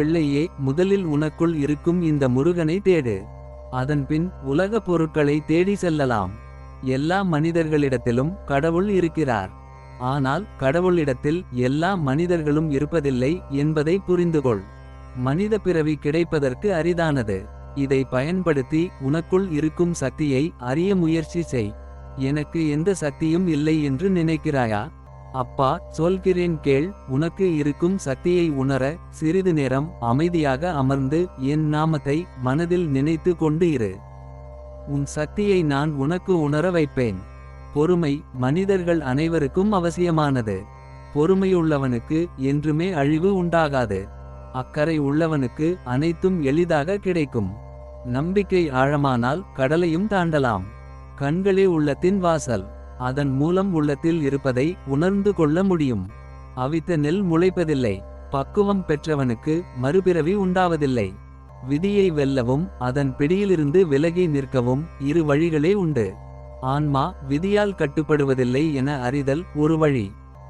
பிள்ளையே முதலில் உனக்குள் இருக்கும் இந்த முருகனை தேடு. அதன்பின் உலக பொருட்களை தேடி செல்லலாம். எல்லா மனிதர்களிடத்திலும் கடவுள் இருக்கிறார். ஆனால் கடவுளிடத்தில் எல்லா மனிதர்களும் இருப்பதில்லை என்பதை புரிந்துகொள். மனித பிறவி கிடைப்பதற்கு அரிதானது. இதை பயன்படுத்தி உனக்குள் இருக்கும் சக்தியை அறிய முயற்சி செய். எனக்கு எந்த சக்தியும் இல்லை என்று நினைக்கிறாயா? அப்பா சொல்கிறேன் கேள் உனக்கு இருக்கும் சக்தியை உணர சிறிது நேரம் அமைதியாக அமர்ந்து என் நாமத்தை மனதில் நினைத்து கொண்டு இரு. உன் சக்தியை நான் உனக்கு உணர வைப்பேன். பொறுமை மனிதர்கள் அனைவருக்கும் அவசியமானது. பொறுமையுள்ளவனுக்கு என்றுமே அழிவு உண்டாகாது. அக்கறை உள்ளவனுக்கு அனைத்தும் எளிதாக கிடைக்கும். நம்பிக்கை ஆழமானால் கடலையும் தாண்டலாம். கண்களே உள்ளத்தின் வாசல். அதன் மூலம் உள்ளத்தில் இருப்பதை உணர்ந்து கொள்ள முடியும். அவித்த நெல் முளைப்பதில்லை. பக்குவம் பெற்றவனுக்கு மறுபிறவி உண்டாவதில்லை. விதியை வெல்லவும் அதன் பிடியிலிருந்து விலகி நிற்கவும் இரு வழிகளே உண்டு. ஆன்மா விதியால் கட்டுப்படுவதில்லை என அறிதல் ஒரு வழி.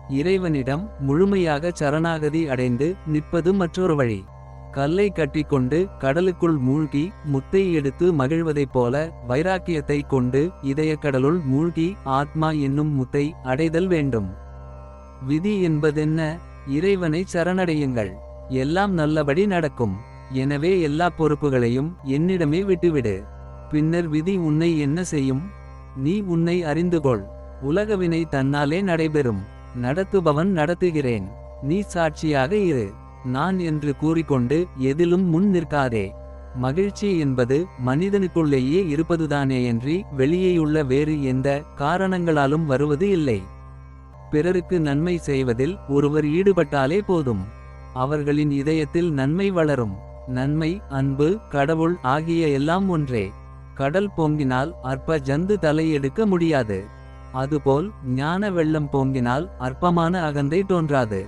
இறைவனிடம் முழுமையாக சரணாகதி அடைந்து நிற்பது மற்றொரு வழி. கல்லை கட்டிக்கொண்டு கடலுக்குள் மூழ்கி முத்தை எடுத்து மகிழ்வதைப் போல வைராக்கியத்தை கொண்டு இதயக்கடலுள் மூழ்கி ஆத்மா என்னும் முத்தை அடைதல் வேண்டும். விதி என்பதென்ன? இறைவனை சரணடையுங்கள். எல்லாம் நல்லபடி நடக்கும். எனவே எல்லா பொறுப்புகளையும் என்னிடமே விட்டுவிடு. பின்னர் விதி உன்னை என்ன செய்யும்? நீ உன்னை அறிந்துகொள். உலகவினை தன்னாலே நடைபெறும். நடத்துபவன் நடத்துகிறேன். நீ சாட்சியாக இரு. நான் என்று கூறிக்கொண்டு எதிலும் முன் நிற்காதே. மகிழ்ச்சி என்பது மனிதனுக்குள்ளேயே இருப்பதுதானேயன்றி வெளியேயுள்ள வேறு எந்த காரணங்களாலும் வருவது இல்லை. பிறருக்கு நன்மை செய்வதில் ஒருவர் ஈடுபட்டாலே போதும். அவர்களின் இதயத்தில் நன்மை வளரும். நன்மை அன்பு கடவுள் ஆகிய எல்லாம் ஒன்றே. கடல் பொங்கினால் அற்ப ஜந்து தலையெடுக்க முடியாது. அதுபோல் ஞான வெள்ளம் பொங்கினால் அற்பமான அகந்தை தோன்றாது.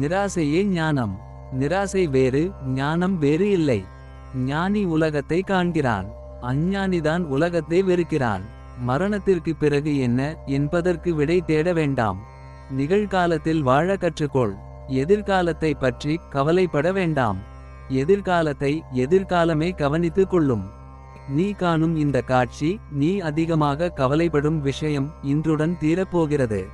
நிராசையே ஞானம். நிராசை வேறு ஞானம் வேறு இல்லை. ஞானி உலகத்தை காண்கிறான். அஞ்ஞானிதான் உலகத்தை வெறுக்கிறான். மரணத்திற்கு பிறகு என்ன என்பதற்கு விடை தேட வேண்டாம். நிகழ்காலத்தில் வாழ கற்றுக்கொள். எதிர்காலத்தை பற்றி கவலைப்பட வேண்டாம். எதிர்காலத்தை எதிர்காலமே கவனித்துக் கொள்ளும். நீ காணும் இந்த காட்சி நீ அதிகமாக கவலைப்படும் விஷயம் இன்றுடன் தீரப்போகிறது.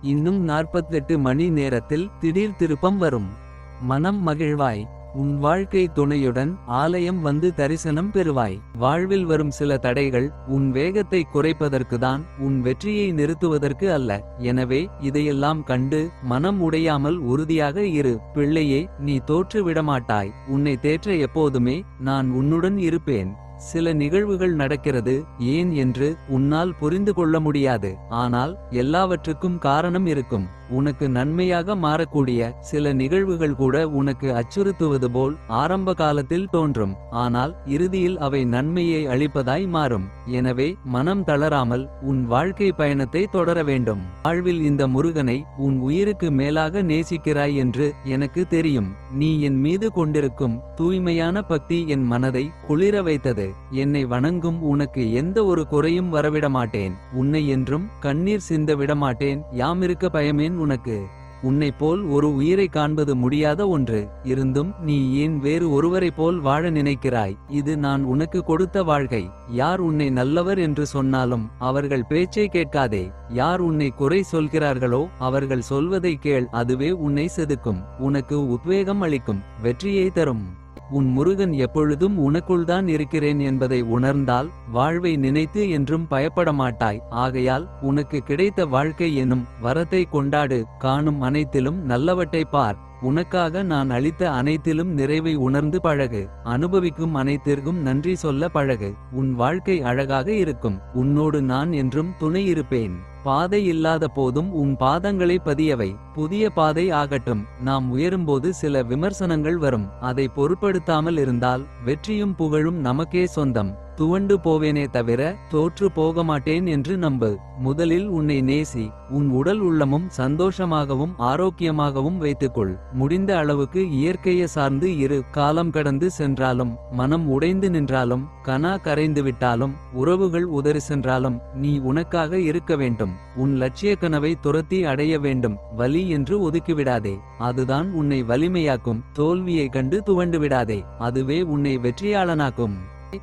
இன்னும் நாற்பத்தெட்டு மணி நேரத்தில் திடீர் திருப்பம் வரும். மனம் மகிழ்வாய். உன் வாழ்க்கை துணையுடன் ஆலயம் வந்து தரிசனம் பெறுவாய். வாழ்வில் வரும் சில தடைகள் உன் வேகத்தை குறைப்பதற்குதான் உன் வெற்றியை நிறுத்துவதற்கு அல்ல. எனவே இதையெல்லாம் கண்டு மனம் உடையாமல் உறுதியாக இரு. பிள்ளையே நீ தோற்று விடமாட்டாய். உன்னை தேற்ற எப்போதுமே நான் உன்னுடன் இருப்பேன். சில நிகழ்வுகள் நடக்கிறது ஏன் என்று உன்னால் புரிந்து கொள்ள முடியாது. ஆனால் எல்லாவற்றுக்கும் காரணம் இருக்கும். உனக்கு நன்மையாக மாறக்கூடிய சில நிகழ்வுகள் கூட உனக்கு அச்சுறுத்துவது போல் ஆரம்ப காலத்தில் தோன்றும். ஆனால் இறுதியில் அவை நன்மையை அளிப்பதாய் மாறும். எனவே மனம் தளராமல் உன் வாழ்க்கை பயணத்தை தொடர வேண்டும். வாழ்வில் இந்த முருகனை உன் உயிருக்கு மேலாக நேசிக்கிறாய் என்று எனக்கு தெரியும். நீ என் மீது கொண்டிருக்கும் தூய்மையான பக்தி என் மனதை குளிர வைத்தது. என்னை வணங்கும் உனக்கு எந்த ஒரு குறையும் வரவிட மாட்டேன் உன்னை என்றும் கண்ணீர் சிந்த விடமாட்டேன். யாமிருக்க பயமேன் உனக்கு உன்னை போல் ஒரு உயிரை காண்பது முடியாத ஒன்று இருந்தும் நீ ஏன் வேறு ஒருவரைப் போல் வாழ நினைக்கிறாய்? இது நான் உனக்கு கொடுத்த வாழ்க்கை. யார் உன்னை நல்லவர் என்று சொன்னாலும் அவர்கள் பேச்சை கேட்காதே. யார் உன்னை குறை சொல்கிறார்களோ அவர்கள் சொல்வதை கேள். அதுவே உன்னை செதுக்கும். உனக்கு உத்வேகம் அளிக்கும். வெற்றியை தரும். உன் முருகன் எப்பொழுதும் உனக்குள்தான் இருக்கிறேன் என்பதை உணர்ந்தால் வாழ்வை நினைத்து என்றும் பயப்படமாட்டாய். ஆகையால் உனக்கு கிடைத்த வாழ்க்கை எனும் வரத்தை கொண்டாடு. காணும் அனைத்திலும் நல்லவற்றை பார். உனக்காக நான் அளித்த அனைத்திலும் நிறைவை உணர்ந்து பழகு. அனுபவிக்கும் அனைத்திற்கும் நன்றி சொல்ல பழகு. உன் வாழ்க்கை அழகாக இருக்கும். உன்னோடு நான் என்றும் துணை இருப்பேன். பாதை இல்லாத போதும் உன் பாதங்களை பதியவை. புதிய பாதை ஆகட்டும். நாம் உயரும்போது சில விமர்சனங்கள் வரும். அதை பொருட்படுத்தாமல் இருந்தால் வெற்றியும் புகழும் நமக்கே சொந்தம். துவண்டு போவேனே தவிர தோற்று போக மாட்டேன் என்று நம்பு. முதலில் உன்னை நேசி உன் உடல் உள்ளமும் சந்தோஷமாகவும் ஆரோக்கியமாகவும் வைத்துக்கொள். முடிந்த அளவுக்கு இயற்கையை சார்ந்து இரு காலம் கடந்து சென்றாலும் மனம் உடைந்து நின்றாலும் கனா கரைந்து விட்டாலும் உறவுகள் உதறி சென்றாலும் நீ உனக்காக இருக்க வேண்டும். உன் லட்சிய கனவை துரத்தி அடைய வேண்டும். வலி என்று ஒதுக்கிவிடாதே. அதுதான் உன்னை வலிமையாக்கும் தோல்வியை கண்டு துவண்டு விடாதே. அதுவே உன்னை வெற்றியாளனாக்கும்.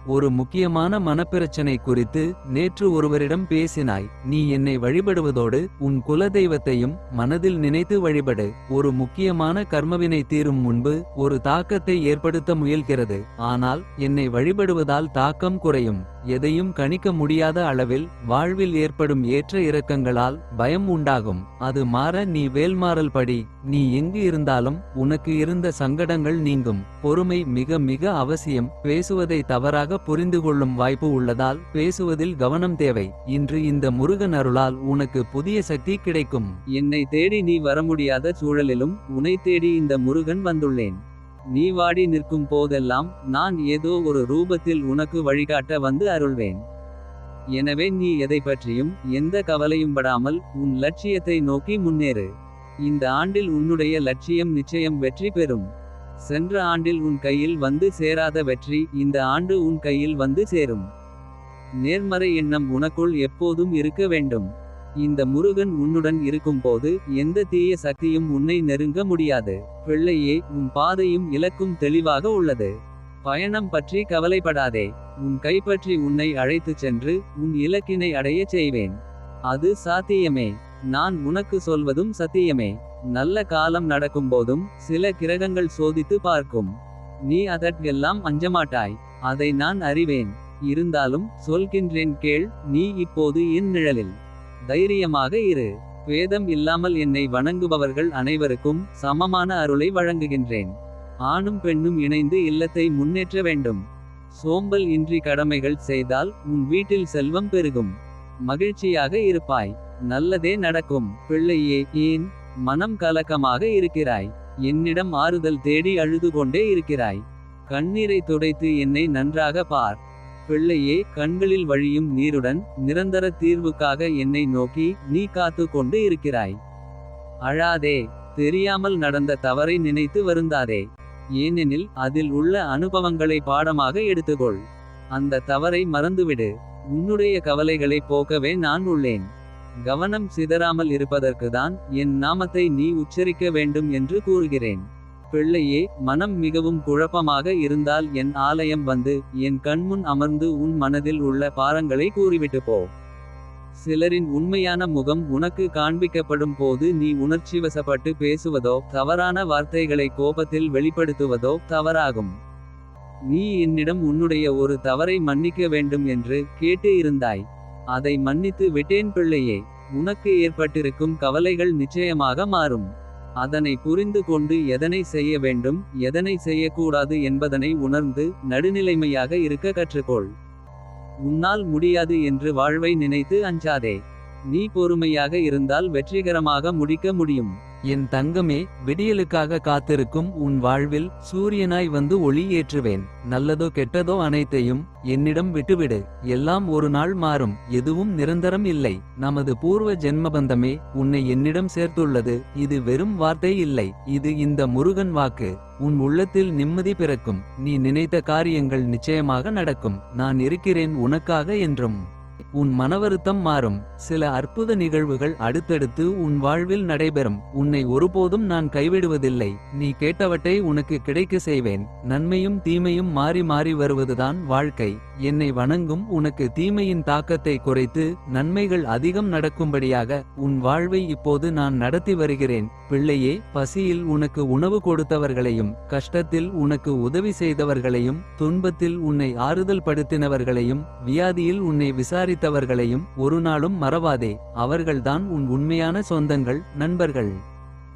ஒரு முக்கியமான மனப்பிரச்சனை குறித்து நேற்று ஒருவரிடம் பேசினாய். நீ என்னை வழிபடுவதோடு உன் குலதெய்வத்தையும் மனதில் நினைத்து வழிபடு. ஒரு முக்கியமான கர்மவினை தீரும் முன்பு ஒரு தாக்கத்தை ஏற்படுத்த முயல்கிறது. ஆனால் என்னை வழிபடுவதால் தாக்கம் குறையும். எதையும் கணிக்க முடியாத அளவில் வாழ்வில் ஏற்படும் ஏற்ற இறக்கங்களால் பயம் உண்டாகும். அது மாற நீ வேல்மாறல் படி நீ எங்கு இருந்தாலும் உனக்கு இருந்த சங்கடங்கள் நீங்கும். பொறுமை மிக மிக அவசியம். பேசுவதை தவறாக புரிந்து கொள்ளும் வாய்ப்பு உள்ளதால் பேசுவதில் கவனம் தேவை. இன்று இந்த முருகன் அருளால் உனக்கு புதிய சக்தி கிடைக்கும். என்னை தேடி நீ வர முடியாத சூழலிலும் உன்னை தேடி இந்த முருகன் வந்துள்ளேன். நீ வாடி நிற்கும் போதெல்லாம் நான் ஏதோ ஒரு ரூபத்தில் உனக்கு வழிகாட்ட வந்து அருள்வேன். எனவே நீ எதை பற்றியும் எந்த கவலையும் படாமல் உன் லட்சியத்தை நோக்கி முன்னேறு. இந்த ஆண்டில் உன்னுடைய லட்சியம் நிச்சயம் வெற்றி பெறும். சென்ற ஆண்டில் உன் கையில் வந்து சேராத வெற்றி இந்த ஆண்டு உன் கையில் வந்து சேரும். நேர்மறை எண்ணம் உனக்குள் எப்போதும் இருக்க வேண்டும். இந்த முருகன் உன்னுடன் இருக்கும்போது எந்த தீய சக்தியும் உன்னை நெருங்க முடியாது. பிள்ளையே உன் பாதையும் இலக்கும் தெளிவாக உள்ளது. பயணம் பற்றி கவலைப்படாதே. உன் கைப்பற்றி உன்னை அழைத்துச் சென்று உன் இலக்கினை அடையச் செய்வேன். அது சாத்தியமே. நான் உனக்கு சொல்வதும் சத்தியமே. நல்ல காலம் நடக்கும்போதும் சில கிரகங்கள் சோதித்து பார்க்கும். நீ அதற்கெல்லாம் அஞ்சமாட்டாய். அதை நான் அறிவேன். இருந்தாலும் சொல்கின்றேன் கேள் நீ இப்போது என் நிழலில். தைரியமாக இரு. வேதம் இல்லாமல் என்னை வணங்குபவர்கள் அனைவருக்கும் சமமான அருளை வழங்குகின்றேன். ஆணும் பெண்ணும் இணைந்து இல்லத்தை முன்னேற்ற வேண்டும். சோம்பல் இன்றி கடமைகள் செய்தால் உன் வீட்டில் செல்வம் பெருகும். மகிழ்ச்சியாக இருப்பாய். நல்லதே நடக்கும். பிள்ளையே ஏன்? மனம் கலக்கமாக இருக்கிறாய். என்னிடம் ஆறுதல் தேடி அழுது கொண்டே இருக்கிறாய். கண்ணீரை துடைத்து என்னை நன்றாக பார். பிள்ளையே கண்களில் வழியும் நீருடன் நிரந்தர தீர்வுக்காக என்னை நோக்கி நீ காத்து கொண்டு இருக்கிறாய். அழாதே தெரியாமல் நடந்த தவறை நினைத்து வருந்தாதே. ஏனெனில் அதில் உள்ள அனுபவங்களை பாடமாக எடுத்துக்கொள். அந்த தவறை மறந்துவிடு. உன்னுடைய கவலைகளை போக்கவே நான் உள்ளேன். கவனம் சிதறாமல் இருப்பதற்குதான் என் நாமத்தை நீ உச்சரிக்க வேண்டும் என்று கூறுகிறேன். பிள்ளையே மனம் மிகவும் குழப்பமாக இருந்தால் என் ஆலயம் வந்து என் கண்முன் அமர்ந்து உன் மனதில் உள்ள பாரங்களை கூறிவிட்டு போ. சிலரின் உண்மையான முகம் உனக்கு காண்பிக்கப்படும் போது நீ உணர்ச்சிவசப்பட்டு பேசுவதோ தவறான வார்த்தைகளை கோபத்தில் வெளிப்படுத்துவதோ தவறாகும். நீ என்னிடம் உன்னுடைய ஒரு தவறை மன்னிக்க வேண்டும் என்று கேட்டு இருந்தாய். அதை மன்னித்து விட்டேன் பிள்ளையே உனக்கு ஏற்பட்டிருக்கும் கவலைகள் நிச்சயமாக மாறும். அதனை புரிந்து கொண்டு எதனை செய்ய வேண்டும் எதனை செய்யக்கூடாது என்பதனை உணர்ந்து நடுநிலைமையாக இருக்க கற்றுக்கொள். உன்னால் முடியாது என்று வாழ்வை நினைத்து அஞ்சாதே. நீ பொறுமையாக இருந்தால் வெற்றிகரமாக முடிக்க முடியும். என் தங்கமே விடியலுக்காக காத்திருக்கும் உன் வாழ்வில் சூரியனாய் வந்து ஒளி ஏற்றுவேன். நல்லதோ கெட்டதோ அனைத்தையும் என்னிடம் விட்டுவிடு. எல்லாம் ஒரு நாள் மாறும். எதுவும் நிரந்தரம் இல்லை. நமது பூர்வ ஜென்மபந்தமே உன்னை என்னிடம் சேர்த்துள்ளது. இது வெறும் வார்த்தை இல்லை. இது இந்த முருகன் வாக்கு. உன் உள்ளத்தில் நிம்மதி பிறக்கும். நீ நினைத்த காரியங்கள் நிச்சயமாக நடக்கும். நான் இருக்கிறேன் உனக்காக என்றும். உன் மனவருத்தம் மாறும். சில அற்புத நிகழ்வுகள் அடுத்தடுத்து உன் வாழ்வில் நடைபெறும். உன்னை ஒருபோதும் நான் கைவிடுவதில்லை. நீ கேட்டவற்றை உனக்கு கிடைக்க செய்வேன். நன்மையும் தீமையும் மாறி மாறி வருவதுதான் வாழ்க்கை. என்னை வணங்கும் உனக்கு தீமையின் தாக்கத்தை குறைத்து நன்மைகள் அதிகம் நடக்கும்படியாக உன் வாழ்வை இப்போது நான் நடத்தி வருகிறேன். பிள்ளையே பசியில் உனக்கு உணவு கொடுத்தவர்களையும் கஷ்டத்தில் உனக்கு உதவி செய்தவர்களையும் துன்பத்தில் உன்னை ஆறுதல் படுத்தினவர்களையும் வியாதியில் உன்னை விசாரித்தவர்களையும் ஒரு நாளும் மறவாதே. அவர்கள்தான் உன் உண்மையான சொந்தங்கள் நண்பர்கள்.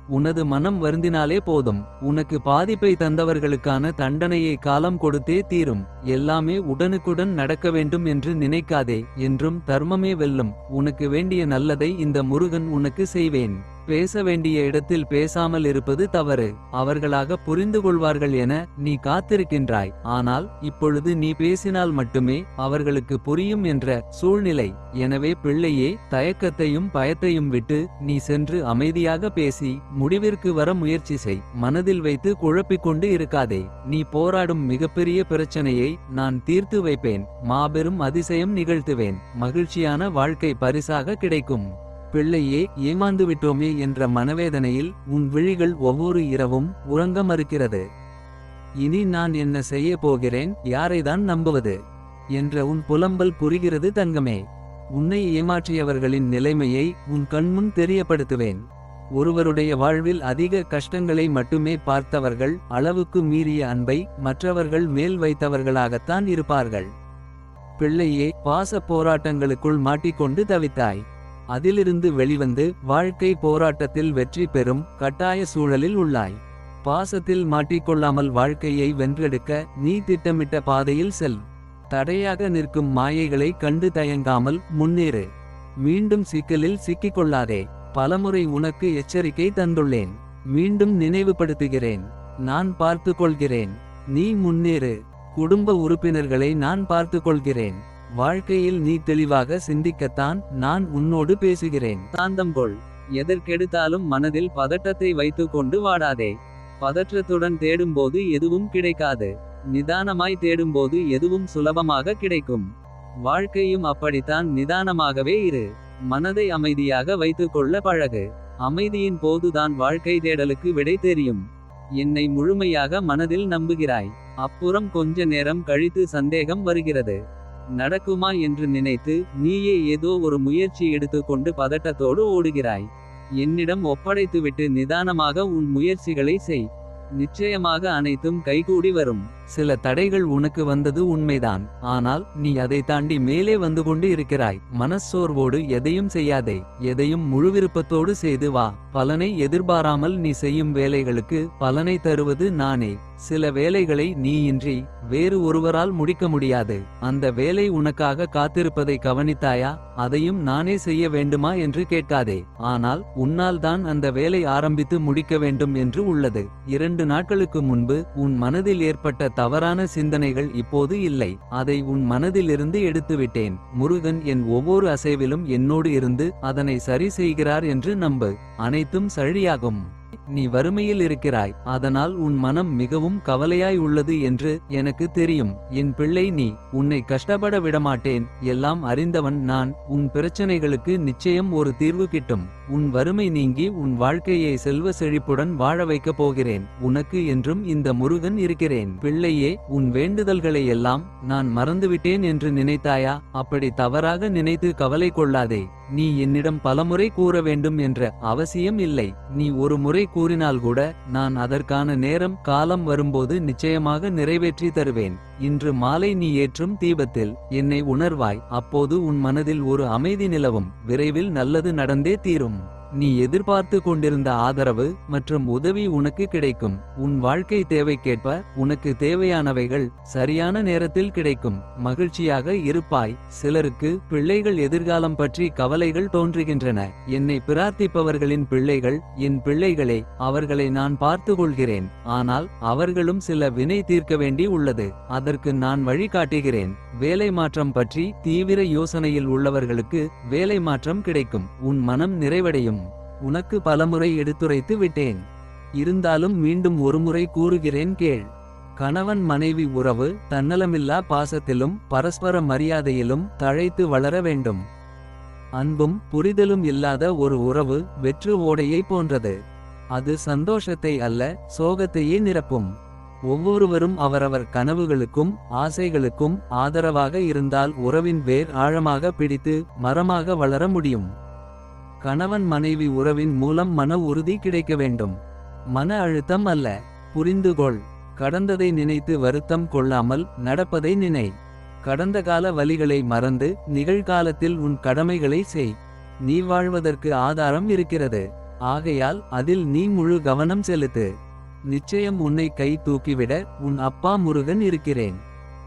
உனது மனம் வருந்தினாலே போதும். உனக்கு பாதிப்பை தந்தவர்களுக்கான தண்டனையை காலம் கொடுத்தே தீரும். எல்லாமே உடனுக்குடன் நடக்க வேண்டும் என்று நினைக்காதே. என்றும் தர்மமே வெல்லும். உனக்கு வேண்டிய நல்லதை இந்த முருகன் உனக்கு செய்வேன். பேச வேண்டிய இடத்தில் பேசாமல் இருப்பது தவறு. அவர்களாக புரிந்து கொள்வார்கள் என நீ காத்திருக்கின்றாய். ஆனால் இப்பொழுது நீ பேசினால் மட்டுமே அவர்களுக்கு புரியும் என்ற சூழ்நிலை. எனவே பிள்ளையே தயக்கத்தையும் பயத்தையும் விட்டு நீ சென்று அமைதியாக பேசி முடிவிற்கு வர முயற்சி செய். மனதில் வைத்து குழப்பிக் கொண்டு இருக்காதே. நீ போராடும் மிகப்பெரிய பிரச்சனையை நான் தீர்த்து வைப்பேன். மாபெரும் அதிசயம் நிகழ்த்துவேன். மகிழ்ச்சியான வாழ்க்கை பரிசாக கிடைக்கும். பிள்ளையே ஏமாந்துவிட்டோமே என்ற மனவேதனையில் உன் விழிகள் ஒவ்வொரு இரவும் உறங்க மறுக்கிறது இனி நான் என்ன செய்ய போகிறேன்? யாரைதான் நம்புவது? என்ற உன் புலம்பல் புரிகிறது தங்கமே. உன்னை ஏமாற்றியவர்களின் நிலைமையை உன் கண்முன் தெரியப்படுத்துவேன். ஒருவருடைய வாழ்வில் அதிக கஷ்டங்களை மட்டுமே பார்த்தவர்கள் அளவுக்கு மீறிய அன்பை மற்றவர்கள் மேல் வைத்தவர்களாகத்தான் இருப்பார்கள். பிள்ளையே பாச போராட்டங்களுக்குள் மாட்டிக்கொண்டு தவித்தாய். அதிலிருந்து வெளிவந்து வாழ்க்கை போராட்டத்தில் வெற்றி பெறும் கட்டாய சூழலில் உள்ளாய். பாசத்தில் மாட்டிக்கொள்ளாமல் வாழ்க்கையை வென்றெடுக்க நீ திட்டமிட்ட பாதையில் செல். தடையாக நிற்கும் மாயைகளை கண்டு தயங்காமல் முன்னேறு. மீண்டும் சிக்கலில் சிக்கிக்கொள்ளாதே. பலமுறை உனக்கு எச்சரிக்கை தந்துள்ளேன். மீண்டும் நினைவுபடுத்துகிறேன். நான் பார்த்து கொள்கிறேன் நீ முன்னேறு. குடும்ப உறுப்பினர்களை நான் பார்த்து கொள்கிறேன் வாழ்க்கையில் நீ தெளிவாக சிந்திக்கத்தான் நான் உன்னோடு பேசுகிறேன். சாந்தங்கொள் எதற்கெடுத்தாலும் மனதில் பதட்டத்தை வைத்துக்கொண்டு வாடாதே. பதற்றத்துடன் தேடும்போது எதுவும் கிடைக்காது. நிதானமாய் தேடும்போது எதுவும் சுலபமாக கிடைக்கும். வாழ்க்கையும் அப்படித்தான் நிதானமாகவே இரு. மனதை அமைதியாக வைத்துக்கொள்ள பழகு. அமைதியின் போதுதான் வாழ்க்கை தேடலுக்கு விடை தெரியும். என்னை முழுமையாக மனதில் நம்புகிறாய். அப்புறம் கொஞ்ச நேரம் கழித்து சந்தேகம் வருகிறது. நடக்குமா என்று நினைத்து நீயே ஏதோ ஒரு முயற்சி எடுத்துக்கொண்டு பதட்டத்தோடு ஓடுகிறாய். என்னிடம் ஒப்படைத்துவிட்டு நிதானமாக உன் முயற்சிகளை செய். நிச்சயமாக அனைத்தும் கைகூடி வரும். சில தடைகள் உனக்கு வந்தது உண்மைதான். ஆனால் நீ அதை தாண்டி மேலே வந்து கொண்டு இருக்கிறாய். மனச்சோர்வோடு எதையும் செய்யாதே. எதையும் முழு விருப்பத்தோடு செய்து வா. பலனை எதிர்பாராமல் நீ செய்யும் வேலைகளுக்கு பலனை தருவது நானே. சில வேலைகளை நீ இன்றி வேறு ஒருவரால் முடிக்க முடியாது. அந்த வேலை உனக்காக காத்திருப்பதை கவனித்தாயா? அதையும் நானே செய்ய வேண்டுமா என்று கேட்காதே. ஆனால் உன்னால் தான் அந்த வேலை ஆரம்பித்து முடிக்க வேண்டும் என்று உள்ளது. இரண்டு நாட்களுக்கு முன்பு உன் மனதில் ஏற்பட்ட தவறான சிந்தனைகள் இப்போது இல்லை. அதை உன் மனதிலிருந்து எடுத்துவிட்டேன். முருகன் என் ஒவ்வொரு அசைவிலும் என்னோடு இருந்து அதனை சரி செய்கிறார் என்று நம்பு. அனைத்தும் சரியாகும். நீ வறுமையில் இருக்கிறாய் அதனால் உன் மனம் மிகவும் கவலையாய் உள்ளது என்று எனக்கு தெரியும். என் பிள்ளை நீ உன்னை கஷ்டப்பட விடமாட்டேன். எல்லாம் அறிந்தவன் நான் உன் பிரச்சனைகளுக்கு நிச்சயம் ஒரு தீர்வு கிட்டும். உன் வறுமை நீங்கி உன் வாழ்க்கையை செல்வ செழிப்புடன் வாழ வைக்கப் போகிறேன். உனக்கு என்றும் இந்த முருகன் இருக்கிறேன். பிள்ளையே உன் வேண்டுதல்களை எல்லாம் நான் மறந்துவிட்டேன் என்று நினைத்தாயா? அப்படி தவறாக நினைத்து கவலை கொள்ளாதே. நீ என்னிடம் பலமுறை கூற வேண்டும் என்ற அவசியம் இல்லை. நீ ஒரு முறை கூறினால் கூட நான் அதற்கான நேரம் காலம் வரும்போது நிச்சயமாக நிறைவேற்றி தருவேன். இன்று மாலை நீ ஏற்றும் தீபத்தில் என்னை உணர்வாய் அப்போது உன் மனதில் ஒரு அமைதி நிலவும் விரைவில் நல்லது நடந்தே தீரும். நீ எதிர்பார்த்து கொண்டிருந்த ஆதரவு மற்றும் உதவி உனக்கு கிடைக்கும். உன் வாழ்க்கை தேவைக்கேற்ப உனக்கு தேவையானவைகள் சரியான நேரத்தில் கிடைக்கும். மகிழ்ச்சியாக இருப்பாய். சிலருக்கு பிள்ளைகள் எதிர்காலம் பற்றி கவலைகள் தோன்றுகின்றன. என்னை பிரார்த்திப்பவர்களின் பிள்ளைகள் என் பிள்ளைகளே அவர்களை நான் பார்த்து கொள்கிறேன் ஆனால் அவர்களும் சில வினை தீர்க்க வேண்டி உள்ளது. அதற்கு நான் வழிகாட்டுகிறேன் வேலை மாற்றம் பற்றி தீவிர யோசனையில் உள்ளவர்களுக்கு வேலை மாற்றம் கிடைக்கும். உன் மனம் நிறைவடையும். உனக்கு பலமுறை எடுத்துரைத்து விட்டேன். இருந்தாலும் மீண்டும் ஒருமுறை கூறுகிறேன் கேள். கணவன் மனைவி உறவு தன்னலமில்லா பாசத்திலும் பரஸ்பர மரியாதையிலும் தழைத்து வளர வேண்டும். அன்பும் புரிதலும் இல்லாத ஒரு உறவு வெற்று ஓடையை போன்றது. அது சந்தோஷத்தை அல்ல சோகத்தையே நிரப்பும். ஒவ்வொருவரும் அவரவர் கனவுகளுக்கும் ஆசைகளுக்கும் ஆதரவாக இருந்தால் உறவின் வேர் ஆழமாக பிடித்து மரமாக வளர முடியும். கணவன் மனைவி உறவின் மூலம் மன உறுதி கிடைக்க வேண்டும். மன அழுத்தம் அல்ல புரிந்துகொள் கடந்ததை நினைத்து வருத்தம் கொள்ளாமல் நடப்பதை நினை. கடந்த கால வழிகளை மறந்து நிகழ்காலத்தில் உன் கடமைகளை செய். நீ வாழ்வதற்கு ஆதாரம் இருக்கிறது. ஆகையால் அதில் நீ முழு கவனம் செலுத்து. நிச்சயம் உன்னை கை தூக்கிவிட உன் அப்பா முருகன் இருக்கிறேன்.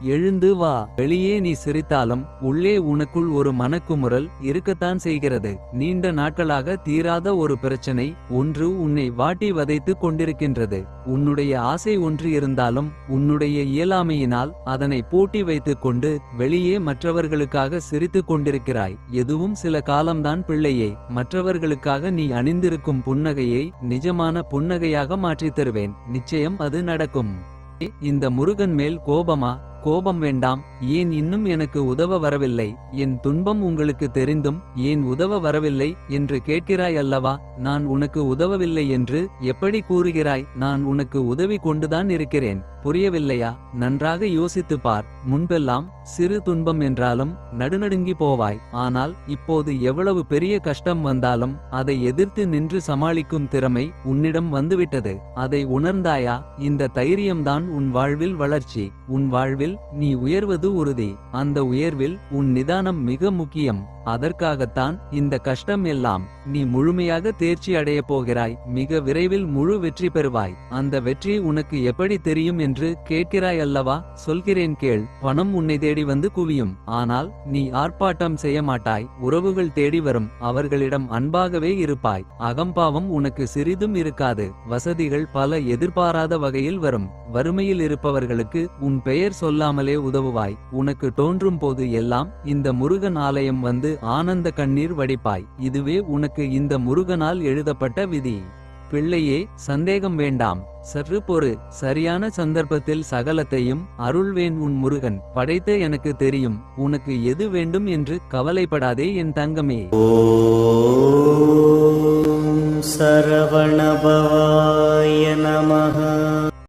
எழுந்து வா. வெளியே நீ சிரித்தாலும் உள்ளே உனக்குள் ஒரு மனக்குமுறல் இருக்கத்தான் செய்கிறது. நீண்ட நாட்களாக தீராத ஒரு பிரச்சனை ஒன்று உன்னை வாட்டி வதைத்து கொண்டிருக்கின்றது. உன்னுடைய ஆசை ஒன்று இருந்தாலும் உன்னுடைய இயலாமையினால் அதனை பூட்டி வைத்துக் கொண்டு வெளியே மற்றவர்களுக்காக சிரித்துக் கொண்டிருக்கிறாய். எதுவும் சில காலம்தான் பிள்ளையே மற்றவர்களுக்காக நீ அணிந்திருக்கும் புன்னகையை நிஜமான புன்னகையாக மாற்றித் தருவேன். நிச்சயம் அது நடக்கும். இந்த முருகன் மேல் கோபமா கோபம் வேண்டாம் ஏன் இன்னும் எனக்கு உதவ வரவில்லை? என் துன்பம் உங்களுக்கு தெரிந்தும் ஏன் உதவ வரவில்லை என்று கேட்கிறாய் அல்லவா? நான் உனக்கு உதவவில்லை என்று எப்படி கூறுகிறாய்? நான் உனக்கு உதவி கொண்டுதான் இருக்கிறேன். புரியவில்லையா? நன்றாக யோசித்துப் பார் முன்பெல்லாம் சிறு துன்பம் என்றாலும் நடுநடுங்கி போவாய். ஆனால் இப்போது எவ்வளவு பெரிய கஷ்டம் வந்தாலும் அதை எதிர்த்து நின்று சமாளிக்கும் திறமை உன்னிடம் வந்துவிட்டது. அதை உணர்ந்தாயா? இந்த தைரியம்தான் உன் வாழ்வில் வளர்ச்சி. உன் வாழ்வில் நீ உயர்வது உறுதி. அந்த உயர்வில் உன் நிதானம் மிக முக்கியம். அதற்காகத்தான் இந்த கஷ்டம் எல்லாம் நீ முழுமையாக தேர்ச்சி அடையப் போகிறாய். மிக விரைவில் முழு வெற்றி பெறுவாய். அந்த வெற்றி உனக்கு எப்படி தெரியும் என்று கேட்கிறாய் அல்லவா சொல்கிறேன் கேள் பணம் உன்னை தேடி வந்து குவியும். ஆனால் நீ ஆர்ப்பாட்டம் செய்ய மாட்டாய் உறவுகள் தேடி வரும் அவர்களிடம் அன்பாகவே இருப்பாய். அகம்பாவம் உனக்கு சிறிதும் இருக்காது வசதிகள் பல எதிர்பாராத வகையில் வரும். வறுமையில் இருப்பவர்களுக்கு உன் பெயர் சொல்லாமலே உதவுவாய். உனக்கு தோன்றும் போது எல்லாம் இந்த முருகன் ஆலயம் வந்து ஆனந்த கண்ணீர் வடிப்பாய். இதுவே உனக்கு இந்த முருகனால் எழுதப்பட்ட விதி. பிள்ளையே சந்தேகம் வேண்டாம். சற்று பொறு. சரியான சந்தர்ப்பத்தில் சகலத்தையும் அருள்வேன் உன் முருகன். படைத்த எனக்கு தெரியும். உனக்கு எது வேண்டும் என்று கவலைப்படாதே என் தங்கமே. சரவணபவாய நமஹ.